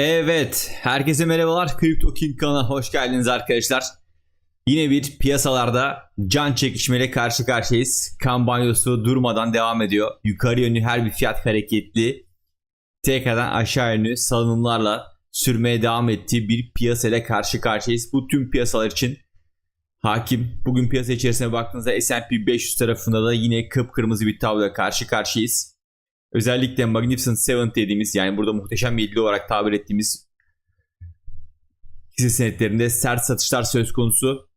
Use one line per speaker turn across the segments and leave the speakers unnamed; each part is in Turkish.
Evet, herkese merhabalar. Crypto King kanalına hoş geldiniz arkadaşlar. Yine bir piyasalarda can çekişmeyle karşı karşıyayız. Kan banyosu durmadan devam ediyor. Yukarı yönlü her bir fiyat hareketli. Tekrardan aşağı yönlü salınımlarla sürmeye devam ettiği bir piyasayla karşı karşıyayız. Bu tüm piyasalar için hakim. Bugün piyasa içerisine baktığınızda S&P 500 tarafında da yine kıpkırmızı bir tabloya karşı karşıyayız. Özellikle Magnificent Seven dediğimiz yani burada muhteşem yedili olarak tabir ettiğimiz hisse senetlerinde sert satışlar söz konusu.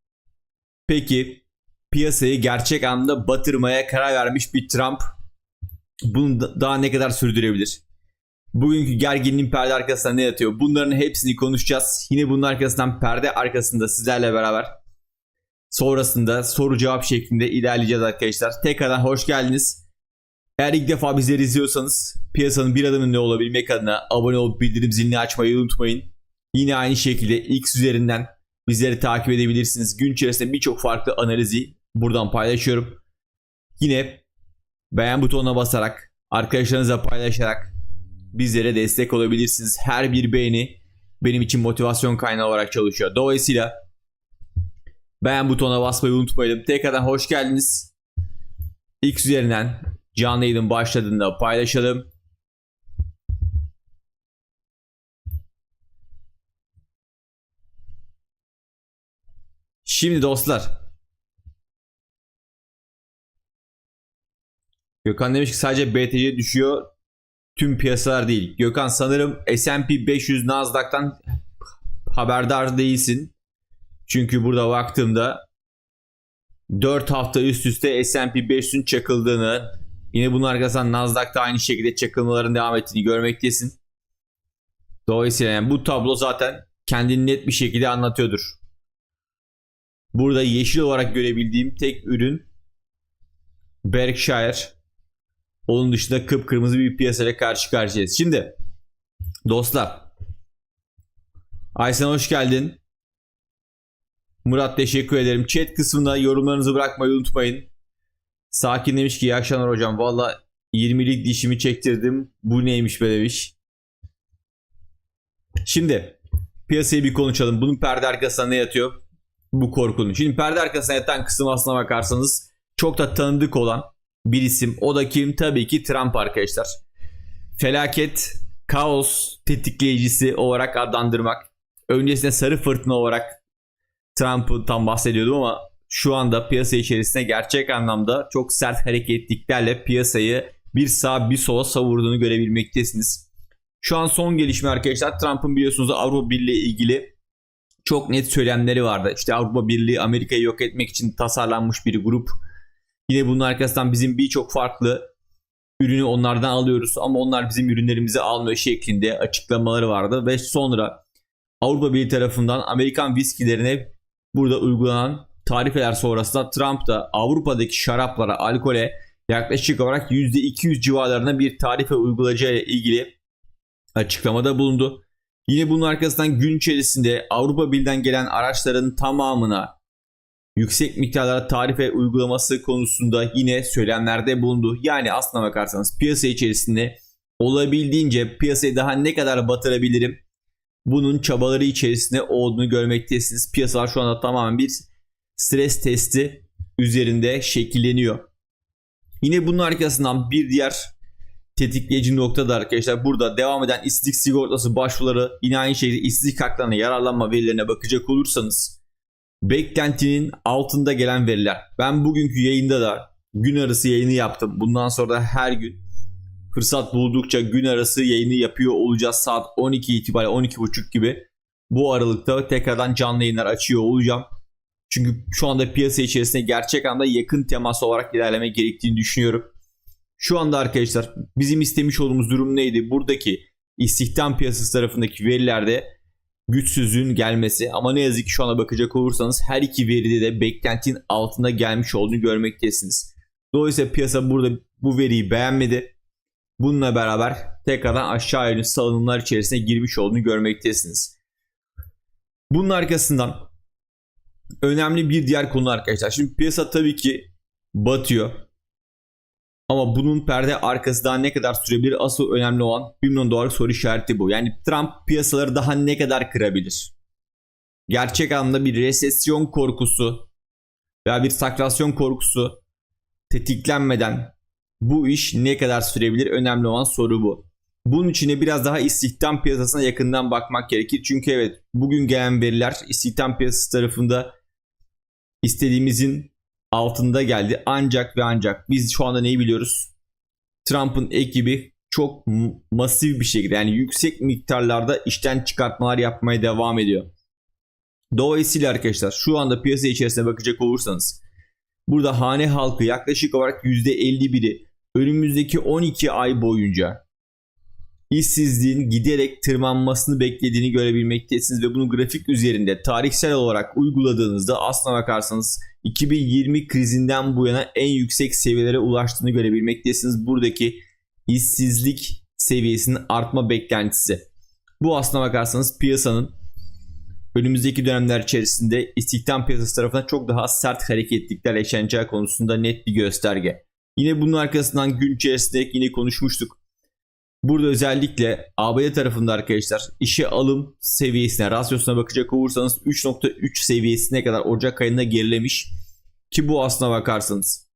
Peki piyasayı gerçek anlamda batırmaya karar vermiş bir Trump bunu da- daha ne kadar sürdürebilir? Bugünkü gerginliğin perde arkasında ne yatıyor? Bunların hepsini konuşacağız. Yine bunun arkasından perde arkasında sizlerle beraber sonrasında soru cevap şeklinde ilerleyeceğiz arkadaşlar. Tekrardan hoş geldiniz. Eğer ilk defa bizleri izliyorsanız piyasanın bir adım önünde olabilmek adına abone olup bildirim zilini açmayı unutmayın. Yine aynı şekilde X üzerinden bizleri takip edebilirsiniz. Gün içerisinde birçok farklı analizi buradan paylaşıyorum. Yine beğen butonuna basarak, arkadaşlarınızla paylaşarak bizlere destek olabilirsiniz. Her bir beğeni benim için motivasyon kaynağı olarak çalışıyor. Dolayısıyla beğen butonuna basmayı unutmayalım. Tekrardan hoş geldiniz. X üzerinden canlı yayının başladığında paylaşalım. Şimdi dostlar. Gökhan demiş ki sadece BTC düşüyor. Tüm piyasalar değil. Gökhan sanırım S&P 500 Nasdaq'tan haberdar değilsin. Çünkü burada baktığımda 4 hafta üst üste S&P 500'ün çakıldığını, yine bunun arkasından Nasdaq'ta aynı şekilde çakılmaların devam ettiğini görmektesin. Dolayısıyla yani bu tablo zaten kendini net bir şekilde anlatıyordur. Burada yeşil olarak görebildiğim tek ürün Berkshire. Onun dışında kıpkırmızı bir piyasayla karşı karşıyayız. Şimdi dostlar Aysen hoş geldin. Murat teşekkür ederim. Chat kısmında yorumlarınızı bırakmayı unutmayın. Sakin demiş ki iyi akşamlar hocam. Valla 20'lik dişimi çektirdim. Bu neymiş be demiş. Şimdi piyasayı bir konuşalım. Bunun perde arkasında ne yatıyor? Bu korkunun. Şimdi perde arkasında yatan kısım aslına bakarsanız çok da tanıdık olan bir isim. O da kim? Tabii ki Trump arkadaşlar. Felaket, kaos tetikleyicisi olarak adlandırmak. Öncesinde sarı fırtına olarak Trump'tan bahsediyordum ama şu anda piyasa içerisinde gerçek anlamda çok sert hareketliklerle piyasayı bir sağa bir sola savurduğunu görebilmektesiniz. Şu an son gelişme arkadaşlar Trump'ın biliyorsunuz Avrupa Birliği ile ilgili çok net söylemleri vardı. İşte Avrupa Birliği Amerika'yı yok etmek için tasarlanmış bir grup. Yine bunun arkasından bizim birçok farklı ürünü onlardan alıyoruz ama onlar bizim ürünlerimizi almıyor şeklinde açıklamaları vardı ve sonra Avrupa Birliği tarafından Amerikan viskilerine burada uygulanan tarifeler sonrasında Trump da Avrupa'daki şaraplara, alkole yaklaşık olarak %200 civarlarında bir tarife uygulayacağı ile ilgili açıklamada bulundu. Yine bunun arkasından gün içerisinde Avrupa Birliği'nden gelen araçların tamamına yüksek miktarlara tarife uygulaması konusunda yine söylemlerde bulundu. Yani aslına bakarsanız piyasa içerisinde olabildiğince piyasayı daha ne kadar batırabilirim bunun çabaları içerisinde olduğunu görmektesiniz. Piyasalar şu anda tamamen bir stres testi üzerinde şekilleniyor. Yine bunun arkasından bir diğer tetikleyici nokta da arkadaşlar burada devam eden işsizlik sigortası başvuruları yine aynı şekilde işsizlik haklarına yararlanma verilerine bakacak olursanız beklentinin altında gelen veriler. Ben bugünkü yayında da gün arası yayını yaptım. Bundan sonra da her gün fırsat buldukça gün arası yayını yapıyor olacağız. Saat 12 itibariyle 12.30 gibi bu aralıkta tekrardan canlı yayınlar açıyor olacağım. Çünkü şu anda piyasa içerisinde gerçek anda yakın temas olarak ilerleme gerektiğini düşünüyorum. Şu anda arkadaşlar bizim istemiş olduğumuz durum neydi? Buradaki istihdam piyasası tarafındaki verilerde güçsüzlüğün gelmesi ama ne yazık ki şu ana bakacak olursanız her iki veride de beklentinin altında gelmiş olduğunu görmektesiniz. Dolayısıyla piyasa burada bu veriyi beğenmedi. Bununla beraber tekrardan aşağı yönlü salınımlar içerisine girmiş olduğunu görmektesiniz. Bunun arkasından önemli bir diğer konu arkadaşlar. Şimdi piyasa tabii ki batıyor. Ama bunun perde arkası daha ne kadar sürebilir? Asıl önemli olan 1 milyon dolarlık soru işareti bu. Yani Trump piyasaları daha ne kadar kırabilir? Gerçek anlamda bir resesyon korkusu veya bir stagflasyon korkusu tetiklenmeden bu iş ne kadar sürebilir? Önemli olan soru bu. Bunun için biraz daha istihdam piyasasına yakından bakmak gerekir. Çünkü evet bugün gelen veriler istihdam piyasası tarafında istediğimizin altında geldi. Ancak ve ancak biz şu anda neyi biliyoruz? Trump'ın ekibi çok masif bir şekilde yani yüksek miktarlarda işten çıkartmalar yapmaya devam ediyor. Dolayısıyla arkadaşlar şu anda piyasa içerisine bakacak olursanız burada hane halkı yaklaşık olarak %51'i önümüzdeki 12 ay boyunca işsizliğin giderek tırmanmasını beklediğini görebilmektesiniz ve bunu grafik üzerinde tarihsel olarak uyguladığınızda aslına bakarsanız 2020 krizinden bu yana en yüksek seviyelere ulaştığını görebilmektesiniz. Buradaki işsizlik seviyesinin artma beklentisi. Bu aslına bakarsanız piyasanın önümüzdeki dönemler içerisinde istihdam piyasası tarafından çok daha sert hareketlikler yaşanacağı konusunda net bir gösterge. Yine bunun arkasından gün içerisinde yine konuşmuştuk. Burada özellikle ABD tarafında arkadaşlar işe alım seviyesine, rasyosuna bakacak olursanız 3.3 seviyesine kadar Ocak ayında gerilemiş. Ki bu aslına bakarsanız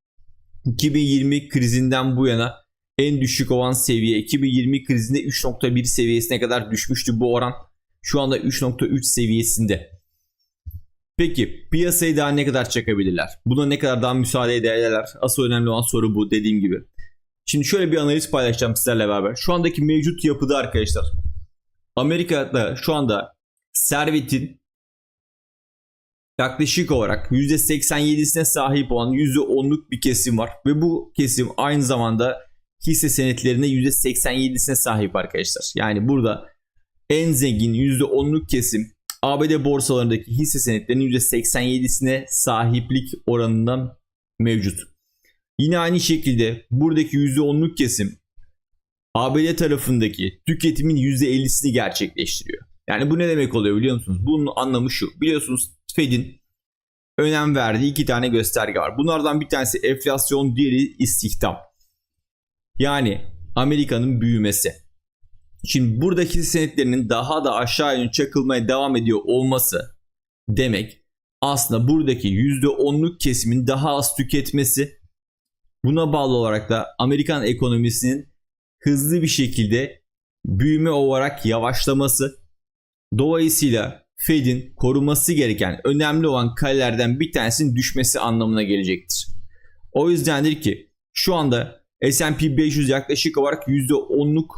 2020 krizinden bu yana en düşük olan seviye 2020 krizinde 3.1 seviyesine kadar düşmüştü bu oran. Şu anda 3.3 seviyesinde. Peki piyasayı daha ne kadar çekebilirler? Buna ne kadar daha müsaade ederler? Asıl önemli olan soru bu dediğim gibi. Şimdi şöyle bir analiz paylaşacağım sizlerle beraber. Şu andaki mevcut yapıda arkadaşlar. Amerika'da şu anda servetin yaklaşık olarak %87'sine sahip olan %10'luk bir kesim var. Ve bu kesim aynı zamanda hisse senetlerine %87'sine sahip arkadaşlar. Yani burada en zengin %10'luk kesim ABD borsalarındaki hisse senetlerinin %87'sine sahiplik oranından mevcut. Yine aynı şekilde buradaki %10'luk kesim ABD tarafındaki tüketimin %50'sini gerçekleştiriyor. Yani bu ne demek oluyor biliyor musunuz? Bunun anlamı şu. Biliyorsunuz Fed'in önem verdiği iki tane gösterge var. Bunlardan bir tanesi enflasyon, diğeri istihdam. Yani Amerika'nın büyümesi. Şimdi buradaki senetlerinin daha da aşağı yönlü çakılmaya devam ediyor olması demek aslında buradaki %10'luk kesimin daha az tüketmesi Buna bağlı olarak da Amerikan ekonomisinin hızlı bir şekilde büyüme olarak yavaşlaması dolayısıyla Fed'in koruması gereken önemli olan kalelerden bir tanesinin düşmesi anlamına gelecektir. O yüzdendir ki şu anda S&P 500 yaklaşık olarak %10'luk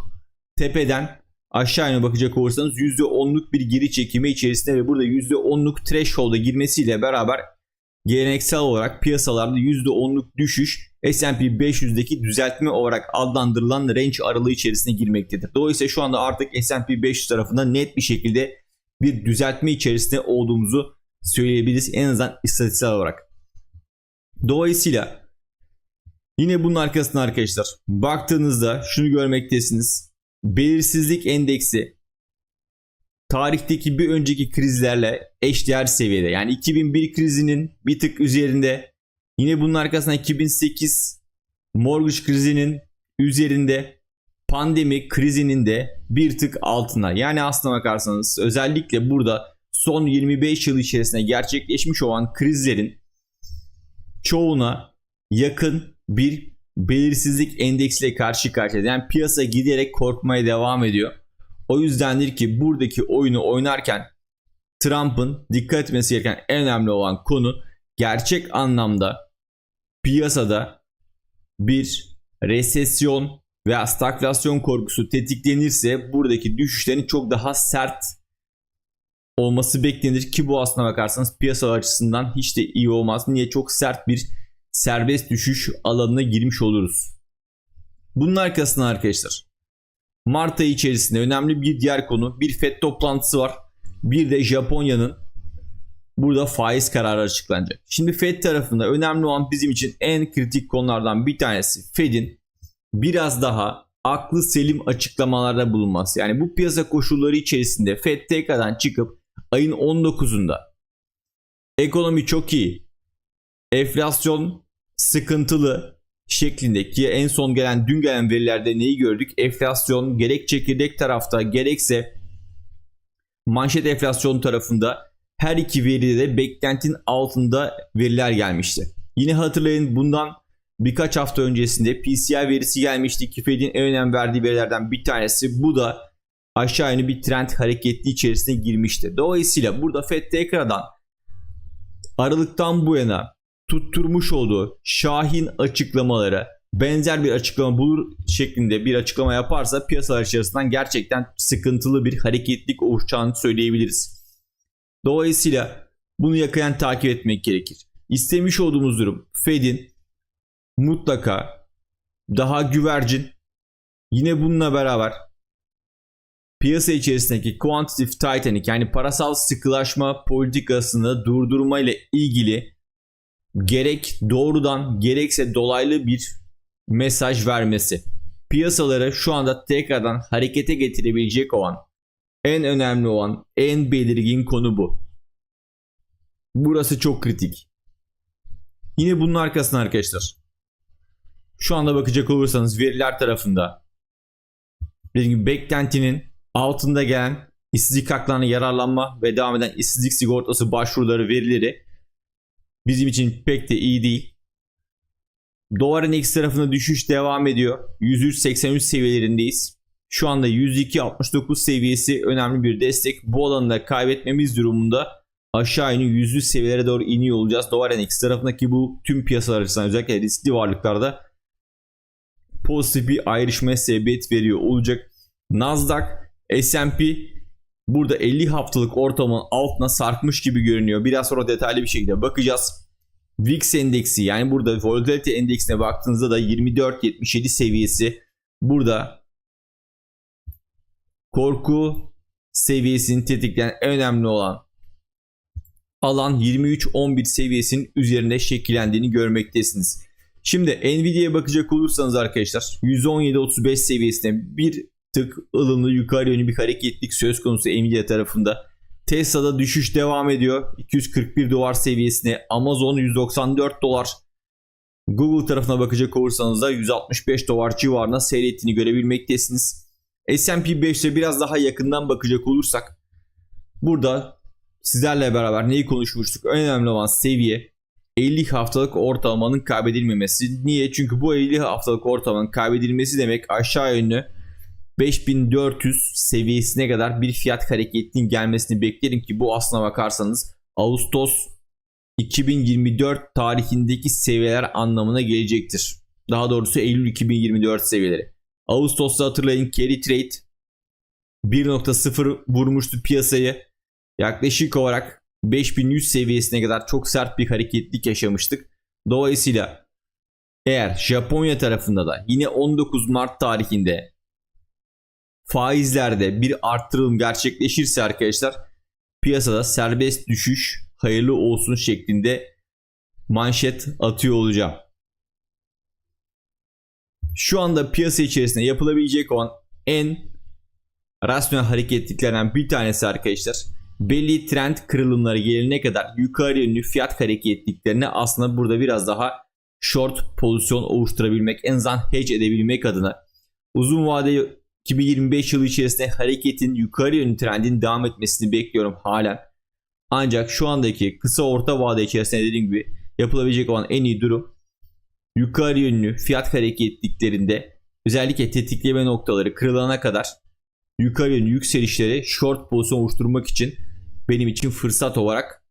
tepeden aşağı yöne bakacak olursanız %10'luk bir geri çekimi içerisinde ve burada %10'luk threshold'a girmesiyle beraber geleneksel olarak piyasalarda %10'luk düşüş S&P 500'deki düzeltme olarak adlandırılan range aralığı içerisine girmektedir. Dolayısıyla şu anda artık S&P 500 tarafında net bir şekilde bir düzeltme içerisinde olduğumuzu söyleyebiliriz en azından istatistiksel olarak. Dolayısıyla yine bunun arkasında arkadaşlar baktığınızda şunu görmektesiniz. Belirsizlik endeksi tarihteki bir önceki krizlerle eşdeğer seviyede. Yani 2001 krizinin bir tık üzerinde. Yine bunun arkasında 2008 mortgage krizinin üzerinde. Pandemi krizinin de bir tık altına. Yani aslına bakarsanız özellikle burada son 25 yıl içerisinde gerçekleşmiş olan krizlerin çoğuna yakın bir belirsizlik endeksiyle karşı karşıya. Yani piyasa giderek korkmaya devam ediyor. O yüzdendir ki buradaki oyunu oynarken Trump'ın dikkat etmesi gereken en önemli olan konu gerçek anlamda piyasada bir resesyon veya stagflasyon korkusu tetiklenirse buradaki düşüşlerin çok daha sert olması beklenir ki bu aslına bakarsanız piyasa açısından hiç de iyi olmaz. Niye çok sert bir serbest düşüş alanına girmiş oluruz. Bunun arkasından arkadaşlar Mart ayı içerisinde önemli bir diğer konu bir FED toplantısı var. Bir de Japonya'nın burada faiz kararı açıklanacak. Şimdi Fed tarafında önemli olan bizim için en kritik konulardan bir tanesi Fed'in biraz daha aklı selim açıklamalarda bulunması. Yani bu piyasa koşulları içerisinde Fed tekrardan çıkıp ayın 19'unda ekonomi çok iyi, enflasyon sıkıntılı, şeklindeki en son gelen dün gelen verilerde neyi gördük? Enflasyon gerek çekirdek tarafta gerekse manşet enflasyon tarafında her iki veride de beklentinin altında veriler gelmişti. Yine hatırlayın bundan birkaç hafta öncesinde PCI verisi gelmişti ki Fed'in en önem verdiği verilerden bir tanesi. Bu da aşağı yönlü bir trend hareketli içerisine girmişti. Dolayısıyla burada Fed tekrardan Aralık'tan bu yana tutturmuş olduğu şahin açıklamaları benzer bir açıklama bulur şeklinde bir açıklama yaparsa piyasalar içerisinden gerçekten sıkıntılı bir hareketlik oluşacağını söyleyebiliriz. Dolayısıyla bunu yakından takip etmek gerekir. İstemiş olduğumuz durum Fed'in mutlaka daha güvercin yine bununla beraber piyasa içerisindeki quantitative tightening yani parasal sıkılaşma politikasını durdurma ile ilgili gerek doğrudan gerekse dolaylı bir mesaj vermesi. Piyasaları şu anda tekrardan harekete getirebilecek olan en önemli olan en belirgin konu bu. Burası çok kritik. Yine bunun arkasında arkadaşlar. Şu anda bakacak olursanız veriler tarafında dediğim gibi beklentinin altında gelen işsizlik haklarına yararlanma ve devam eden işsizlik sigortası başvuruları verileri bizim için pek de iyi değil. Dolar endeks tarafında düşüş devam ediyor. 103.83 seviyelerindeyiz. Şu anda 102.69 seviyesi önemli bir destek. Bu alanda kaybetmemiz durumunda aşağı yönlü yüzlü seviyelere doğru iniyor olacağız. Dolar endeks tarafındaki bu tüm piyasalar açısından özellikle riskli varlıklarda pozitif bir ayrışmaya sebebiyet veriyor olacak. Nasdaq, S&P burada 50 haftalık ortamın altına sarkmış gibi görünüyor. Biraz sonra detaylı bir şekilde bakacağız. VIX endeksi yani burada volatility endeksine baktığınızda da 24.77 seviyesi burada korku seviyesini tetikleyen en önemli olan alan 23.11 seviyesinin üzerinde şekillendiğini görmektesiniz. Şimdi Nvidia'ya bakacak olursanız arkadaşlar 117.35 seviyesinde bir tık ılımlı yukarı yönlü bir hareketlik söz konusu Nvidia tarafında. Tesla'da düşüş devam ediyor. 241 dolar seviyesine. Amazon 194 dolar. Google tarafına bakacak olursanız da 165 dolar civarına seyrettiğini görebilmektesiniz. S&P 5'te biraz daha yakından bakacak olursak burada sizlerle beraber neyi konuşmuştuk? Önemli olan seviye 50 haftalık ortalamanın kaybedilmemesi. Niye? Çünkü bu 50 haftalık ortalamanın kaybedilmesi demek aşağı yönlü 5400 seviyesine kadar bir fiyat hareketinin gelmesini beklerim ki bu aslına bakarsanız Ağustos 2024 tarihindeki seviyeler anlamına gelecektir. Daha doğrusu Eylül 2024 seviyeleri. Ağustos'ta hatırlayın carry trade 1.0 vurmuştu piyasayı. Yaklaşık olarak 5100 seviyesine kadar çok sert bir hareketlik yaşamıştık. Dolayısıyla eğer Japonya tarafında da yine 19 Mart tarihinde faizlerde bir arttırılım gerçekleşirse arkadaşlar piyasada serbest düşüş hayırlı olsun şeklinde manşet atıyor olacağım. Şu anda piyasa içerisinde yapılabilecek olan en rasyonel hareketliklerden bir tanesi arkadaşlar belli trend kırılımları gelene kadar yukarı yönlü fiyat hareketliklerine aslında burada biraz daha short pozisyon oluşturabilmek en azından hedge edebilmek adına uzun vade 2025 yılı içerisinde hareketin yukarı yönlü trendin devam etmesini bekliyorum halen. Ancak şu andaki kısa orta vade içerisinde dediğim gibi yapılabilecek olan en iyi durum yukarı yönlü fiyat hareketliklerinde özellikle tetikleme noktaları kırılana kadar yukarı yönlü yükselişleri short pozisyon oluşturmak için benim için fırsat olarak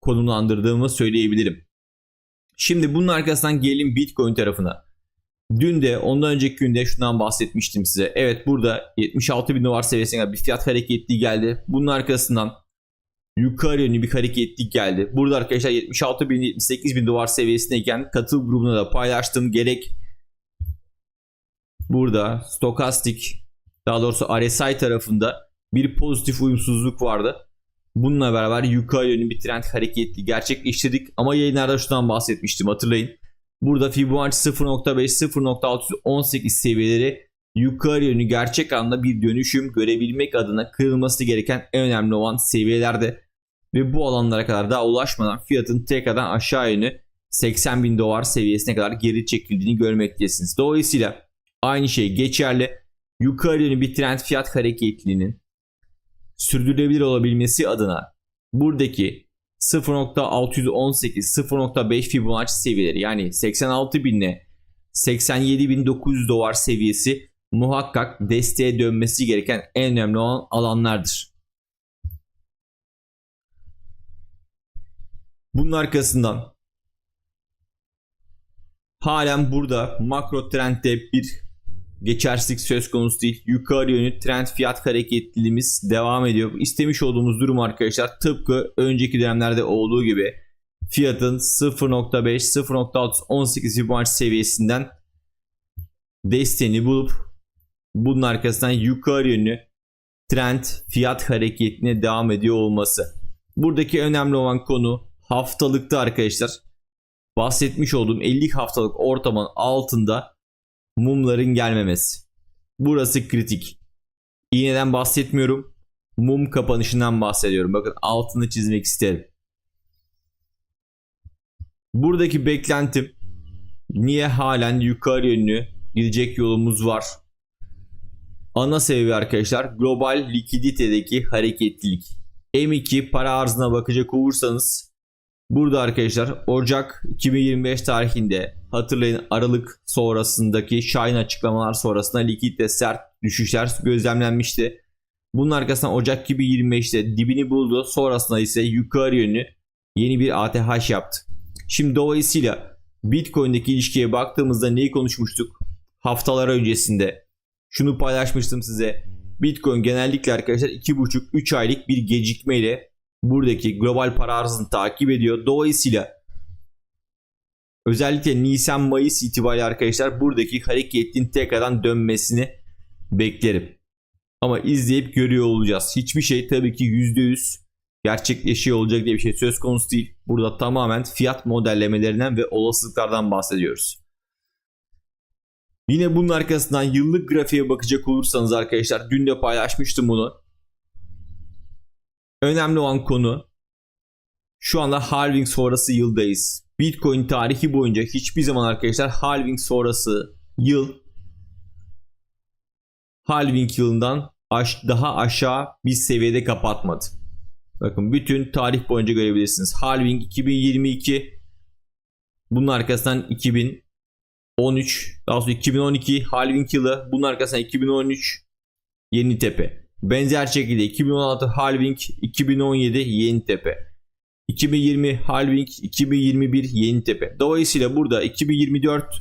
konumlandırdığımı söyleyebilirim. Şimdi bunun arkasından gelelim Bitcoin tarafına. Dün de ondan önceki günde şundan bahsetmiştim size. Evet burada 76 bin dolar seviyesine bir fiyat hareketli geldi. Bunun arkasından yukarı yönlü bir hareketlik geldi. Burada arkadaşlar 76 bin 78 bin dolar seviyesindeyken katıl grubuna da paylaştım. Gerek burada stokastik daha doğrusu RSI tarafında bir pozitif uyumsuzluk vardı. Bununla beraber yukarı yönlü bir trend hareketli gerçekleştirdik. Ama yayınlarda şundan bahsetmiştim hatırlayın. Burada Fibonacci 0.5-0.618 seviyeleri yukarı yönlü gerçek anlamda bir dönüşüm görebilmek adına kırılması gereken en önemli olan seviyelerde ve bu alanlara kadar daha ulaşmadan fiyatın tekrardan aşağı yönlü 80 bin dolar seviyesine kadar geri çekildiğini görmektesiniz. Dolayısıyla aynı şey geçerli. Yukarı yönlü bir trend fiyat hareketliliğinin sürdürülebilir olabilmesi adına buradaki 0.618 0.5 Fibonacci seviyeleri yani 86 bin ile 87.900 dolar seviyesi muhakkak desteğe dönmesi gereken en önemli olan alanlardır. Bunun arkasından halen burada makro trendde bir geçersizlik söz konusu değil. Yukarı yönlü trend fiyat hareketliliğimiz devam ediyor. İstemiş olduğumuz durum arkadaşlar tıpkı önceki dönemlerde olduğu gibi fiyatın 0.5 0.18 Fibonacci seviyesinden desteğini bulup bunun arkasından yukarı yönlü trend fiyat hareketine devam ediyor olması. Buradaki önemli olan konu haftalıkta arkadaşlar bahsetmiş olduğum 50 haftalık ortamın altında mumların gelmemesi. Burası kritik. İğneden bahsetmiyorum. Mum kapanışından bahsediyorum. Bakın altını çizmek isterim. Buradaki beklentim niye halen yukarı yönlü gidecek yolumuz var. Ana sebebi arkadaşlar global likiditedeki hareketlilik. M2 para arzına bakacak olursanız burada arkadaşlar Ocak 2025 tarihinde hatırlayın Aralık sonrasındaki Shine açıklamalar sonrasında likitte sert düşüşler gözlemlenmişti. Bunun arkasından Ocak 2025'te dibini buldu. Sonrasında ise yukarı yönlü yeni bir ATH yaptı. Şimdi dolayısıyla Bitcoin'deki ilişkiye baktığımızda neyi konuşmuştuk? Haftalar öncesinde şunu paylaşmıştım size. Bitcoin genellikle arkadaşlar 2,5-3 aylık bir gecikmeyle buradaki global para arzını takip ediyor. Dolayısıyla özellikle Nisan-Mayıs itibariyle arkadaşlar buradaki hareketin tekrardan dönmesini beklerim. Ama izleyip görüyor olacağız. Hiçbir şey tabii ki %100 gerçekleşiyor olacak diye bir şey söz konusu değil. Burada tamamen fiyat modellemelerinden ve olasılıklardan bahsediyoruz. Yine bunun arkasından yıllık grafiğe bakacak olursanız arkadaşlar dün de paylaşmıştım bunu. Önemli olan konu şu anda halving sonrası yıldayız. Bitcoin tarihi boyunca hiçbir zaman arkadaşlar halving sonrası yıl halving yılından daha aşağı bir seviyede kapatmadı. Bakın bütün tarih boyunca görebilirsiniz. Halving 2022 bunun arkasından 2013 daha sonra 2012 halving yılı bunun arkasından 2013 Yeni Tepe. Benzer şekilde 2016 halving 2017 Yeni Tepe. 2020 halving 2021 Yeni Tepe. Dolayısıyla burada 2024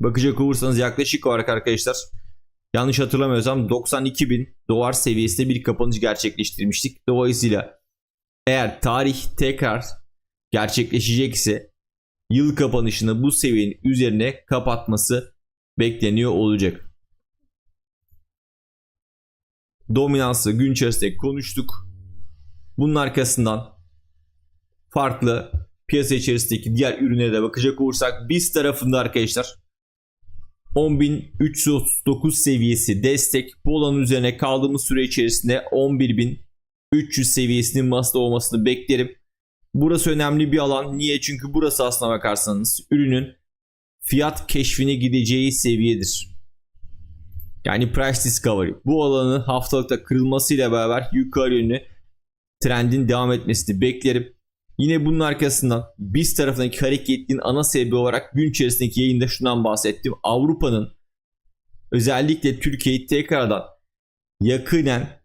bakacak olursanız yaklaşık olarak arkadaşlar yanlış hatırlamıyorsam 92 bin dolar seviyesinde bir kapanış gerçekleştirmiştik. Dolayısıyla eğer tarih tekrar gerçekleşecekse yıl kapanışını bu seviyenin üzerine kapatması bekleniyor olacak. Dominansı gün içerisinde konuştuk. Bunun arkasından farklı piyasa içerisindeki diğer ürünlere de bakacak olursak biz tarafında arkadaşlar 10.339 seviyesi destek. Bu alanın üzerine kaldığımız süre içerisinde 11.300 seviyesinin masada olmasını beklerim. Burası önemli bir alan. Niye? Çünkü burası aslına bakarsanız ürünün fiyat keşfine gideceği seviyedir. Yani price discovery. Bu alanın haftalıkta kırılmasıyla beraber yukarı yönlü trendin devam etmesini beklerim. Yine bunun arkasından biz tarafındaki hareketliğin ana sebebi olarak gün içerisindeki yayında şundan bahsettim. Avrupa'nın özellikle Türkiye'yi tekrardan yakinen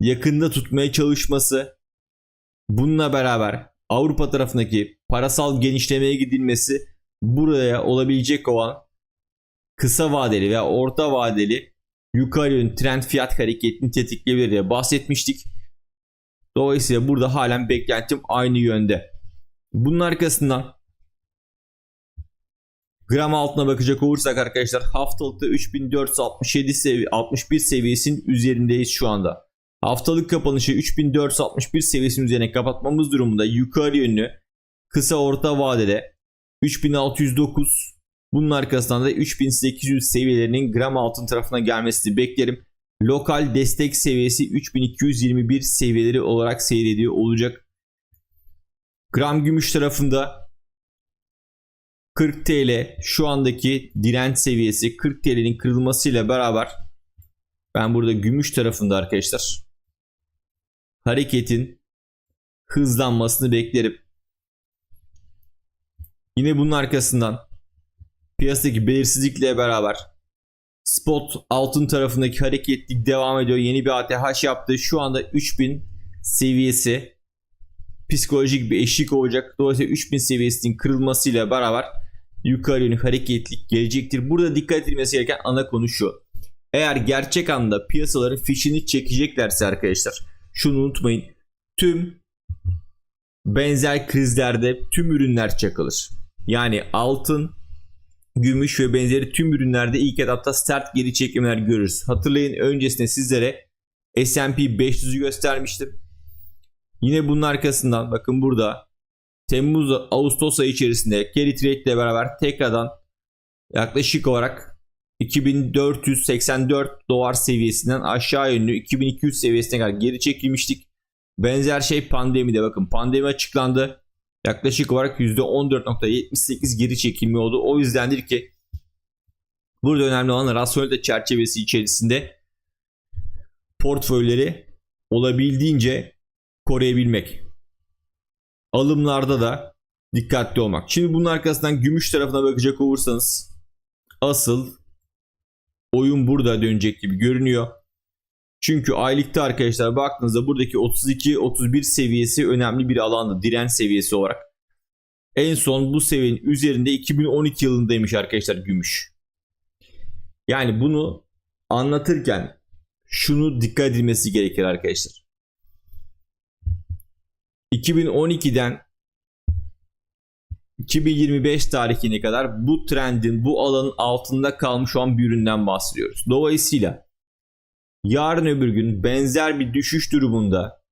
yakında tutmaya çalışması bununla beraber Avrupa tarafındaki parasal genişlemeye gidilmesi buraya olabilecek olan kısa vadeli veya orta vadeli yukarı yönlü trend fiyat hareketini tetikleyebilir diye bahsetmiştik. Dolayısıyla burada halen beklentim aynı yönde. Bunun arkasından gram altına bakacak olursak arkadaşlar haftalıkta 3467 sevi 61 seviyesinin üzerindeyiz şu anda. Haftalık kapanışı 3461 seviyesinin üzerine kapatmamız durumunda yukarı yönlü kısa orta vadede 3609 bunun arkasından da 3800 seviyelerinin gram altın tarafına gelmesini beklerim lokal destek seviyesi 3221 seviyeleri olarak seyrediyor olacak. Gram gümüş tarafında 40 TL şu andaki direnç seviyesi 40 TL'nin kırılmasıyla beraber ben burada gümüş tarafında arkadaşlar hareketin hızlanmasını beklerim. Yine bunun arkasından piyasadaki belirsizlikle beraber spot altın tarafındaki hareketlik devam ediyor. Yeni bir ATH yaptı. Şu anda 3000 seviyesi psikolojik bir eşlik olacak. Dolayısıyla 3000 seviyesinin kırılmasıyla beraber yukarı yönlü hareketlik gelecektir. Burada dikkat edilmesi gereken ana konu şu. Eğer gerçek anda piyasaların fişini çekeceklerse arkadaşlar şunu unutmayın. Tüm benzer krizlerde tüm ürünler çakılır. Yani altın, gümüş ve benzeri tüm ürünlerde ilk etapta sert geri çekimler görürüz. Hatırlayın öncesinde sizlere S&P 500'ü göstermiştim. Yine bunun arkasından bakın burada Temmuz Ağustos ayı içerisinde carry trade ile beraber tekrardan yaklaşık olarak 2484 dolar seviyesinden aşağı yönlü 2200 seviyesine kadar geri çekilmiştik. Benzer şey pandemide bakın pandemi açıklandı. Yaklaşık olarak %14.78 geri çekilme oldu. O yüzdendir ki burada önemli olan rasyonelite çerçevesi içerisinde portföyleri olabildiğince koruyabilmek. Alımlarda da dikkatli olmak. Şimdi bunun arkasından gümüş tarafına bakacak olursanız asıl oyun burada dönecek gibi görünüyor. Çünkü aylıkta arkadaşlar baktığınızda buradaki 32-31 seviyesi önemli bir alandı direnç seviyesi olarak. En son bu seviyenin üzerinde 2012 yılındaymış arkadaşlar gümüş. Yani bunu anlatırken şunu dikkat edilmesi gerekir arkadaşlar. 2012'den 2025 tarihine kadar bu trendin bu alanın altında kalmış olan bir üründen bahsediyoruz. Dolayısıyla yarın öbür gün benzer bir düşüş durumunda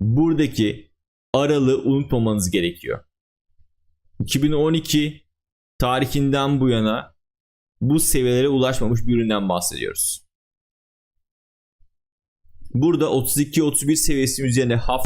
buradaki aralığı unutmamanız gerekiyor. 2012 tarihinden bu yana bu seviyelere ulaşmamış bir üründen bahsediyoruz. Burada 32-31 seviyesi üzerine hafta